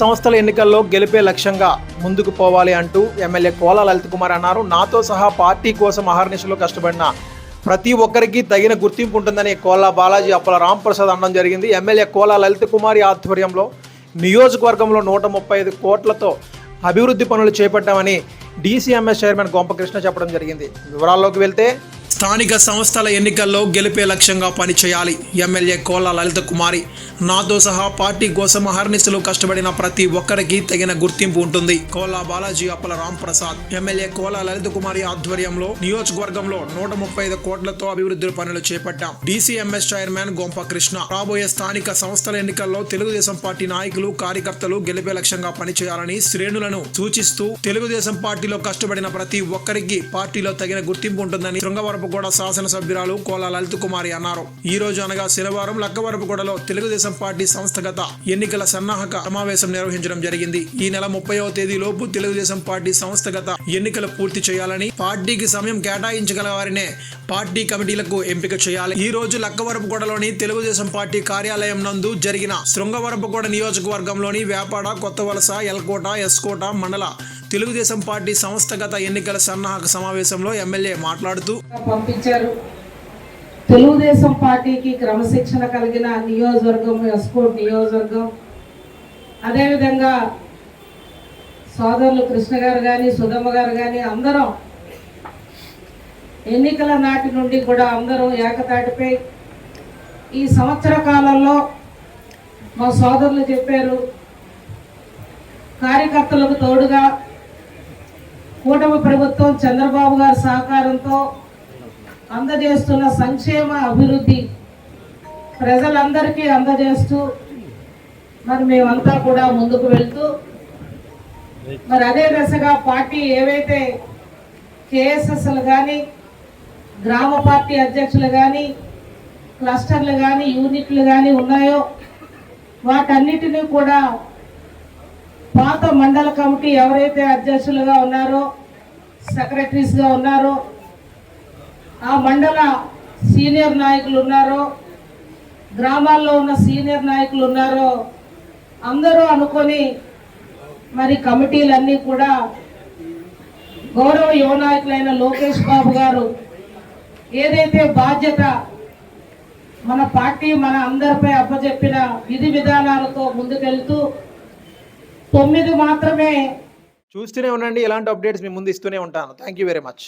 సంస్థల ఎన్నికల్లో గెలిపే లక్ష్యంగా ముందుకు పోవాలి అంటూ ఎమ్మెల్యే కోల లలిత్ కుమార్ అన్నారు. నాతో సహా పార్టీ కోసం అహర్నిశలో కష్టపడిన ప్రతి ఒక్కరికి తగిన గుర్తింపు ఉంటుందని కోలా బాలాజీ అప్పల రాంప్రసాద్ అనడం జరిగింది. ఎమ్మెల్యే కోలా లలిత్ కుమారి ఆధ్వర్యంలో నియోజకవర్గంలో నూట ముప్పై ఐదు కోట్లతో అభివృద్ధి పనులు చేపట్టామని డీసీఎంఎస్ చైర్మన్ గొంపకృష్ణ చెప్పడం జరిగింది. వివరాల్లోకి వెళ్తే స్థానిక సంస్థల ఎన్నికల్లో గెలిపే లక్ష్యంగా పనిచేయాలి ఎమ్మెల్యే కోలా లలిత కుమారి. నాతో సహా పార్టీ కోసం అహర్నిశలు కష్టపడిన ప్రతి ఒక్కరికి తగిన గుర్తింపు ఉంటుంది. కోలా బాలాజీ అప్పల రామ్ ప్రసాద్ ఎమ్మెల్యే కోలా లలిత కుమారి ఆధ్వర్యంలో నియోజకవర్గంలో నూట ముప్పై ఐదు కోట్లతో అభివృద్ధి పనులు చేపట్టాం. డీసీఎంఎస్ చైర్మన్ గోంప కృష్ణ రాబోయే స్థానిక సంస్థల ఎన్నికల్లో తెలుగుదేశం పార్టీ నాయకులు కార్యకర్తలు గెలిపే లక్ష్యంగా పనిచేయాలని శ్రేణులను సూచిస్తూ తెలుగుదేశం పార్టీలో కష్టపడిన ప్రతి ఒక్కరికి పార్టీలో తగిన గుర్తింపు ఉంటుందని శృంగవరపుగూడ శాసనసభ్యురాలు కోలా లలిత కుమారి అన్నారు. ఈ రోజు అనగా శనివారం లక్కవరపుగూడలో తెలుగుదేశం పార్టీ సంస్థగత ఎన్నికల సన్నాహక సమావేశం నిర్వహించడం జరిగింది. ఈ నెల ముప్పైవ తేదీలోపు తెలుగుదేశం పార్టీ సంస్థగత ఎన్నికలు పూర్తి చేయాలని పార్టీకి సమయం కేటాయించగల వారినే పార్టీ కమిటీలకు ఎంపిక చేయాలి. ఈ రోజు లక్కవరపుగూడలోని తెలుగుదేశం పార్టీ కార్యాలయం నందు జరిగిన శృంగవరపుగూడ నియోజకవర్గంలోని వేపాడ కొత్తవలస ఎల్కోట ఎస్కోట మండల తెలుగుదేశం పార్టీ సంస్థగత ఎన్నికల సన్నాహక సమావేశంలో ఎమ్మెల్యే మాట్లాడుతూ పంపించారు. తెలుగుదేశం పార్టీకి క్రమశిక్షణ కలిగిన నియోజకవర్గం ఎస్కోట్ నియోజకవర్గం. అదేవిధంగా సోదరులు కృష్ణ గారు కానీ సుధమ్మ గారు కానీ అందరం ఎన్నికల నాటి నుండి కూడా అందరం ఏకతాటిపై ఈ సంవత్సర కాలంలో మా సోదరులు చెప్పారు కార్యకర్తలకు తోడుగా కూటమి ప్రభుత్వం చంద్రబాబు గారి సహకారంతో అందజేస్తున్న సంక్షేమ అభివృద్ధి ప్రజలందరికీ అందజేస్తూ మరి మేమంతా కూడా ముందుకు వెళ్తూ మరి అదే దశగా పార్టీ ఏవైతే కేఎస్ఎస్లు కానీ గ్రామ పార్టీ అధ్యక్షులు కానీ క్లస్టర్లు కానీ యూనిట్లు కానీ ఉన్నాయో వాటన్నిటినీ కూడా పాత మండల కమిటీ ఎవరైతే అధ్యక్షులుగా ఉన్నారో సెక్రటరీస్గా ఉన్నారో ఆ మండల సీనియర్ నాయకులు ఉన్నారో గ్రామాల్లో ఉన్న సీనియర్ నాయకులు ఉన్నారో అందరూ అనుకొని మరి కమిటీలన్నీ కూడా గౌరవ యువ నాయకులైన లోకేష్ బాబు గారు ఏదైతే బాధ్యత మన పార్టీ మన అందరిపై అప్పచెప్పిన విధి విధానాలతో ముందుకెళ్తూ తొమ్మిది మాత్రమే చూస్తూనే ఉండండి. ఇలాంటి అప్డేట్స్ మీ ముందు ఇస్తూనే ఉంటాను. Thank you very much